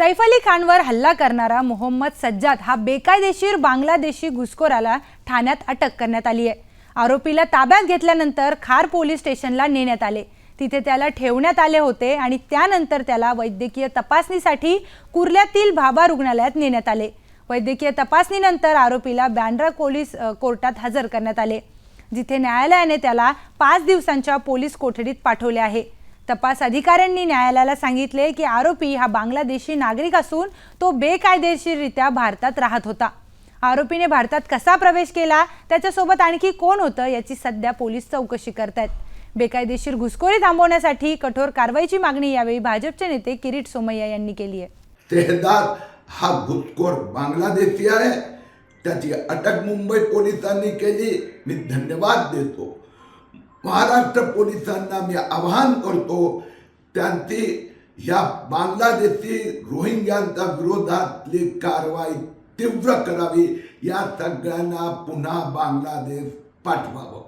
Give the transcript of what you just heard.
सैफ अली खानवर हल्ला करणारा मोहम्मद सज्जाद हा बेकायदेशीर बांगलादेशी घुसखोराला ठाण्यात अटक करण्यात आली आहे. आरोपीला ताब्यात घेतल्यानंतर खार पोलीस स्टेशनला नेण्यात आले. तिथे त्याला ठेवण्यात आले होते आणि त्यानंतर त्याला वैद्यकीय तपासणीसाठी कुर्ल्यातील भाभा रुग्णालयात नेण्यात आले. वैद्यकीय तपासणीनंतर आरोपीला बँड्रा पोलीस कोर्टात हजर करण्यात आले जिथे न्यायालयाने त्याला पाच दिवसांच्या पोलीस कोठडीत पाठवले आहे. तपास अधिकाऱ्यांनी न्यायालयाला सांगितले की आरोपी हा बांगलादेशी नागरिक असून तो बेकायदेशीररित्या भारतात राहत होता. आरोपीने भारतात कसा प्रवेश केला? त्याच्यासोबत आणखी कोण होतं याची सध्या पोलीस चौकशी करत आहेत बेकायदेशीर घुसखोरी थांबवण्यासाठी कठोर कारवाईची मागणी यावेळी भाजपचे नेते किरीट सोमय्या यांनी केली आहे. तेहदार हा घुसखोर बांगलादेशी आहे. त्याची अटक मुंबई पोलिसांनी केली. मी धन्यवाद देतो. महाराष्ट्र पोलिसांना मी आवाहन करतो त्यांची ह्या बांगलादेशी रोहिंग्यांच्या विरोधातली कारवाई तीव्र करावी या सगळ्यांना पुन्हा बांगलादेश पाठवावं.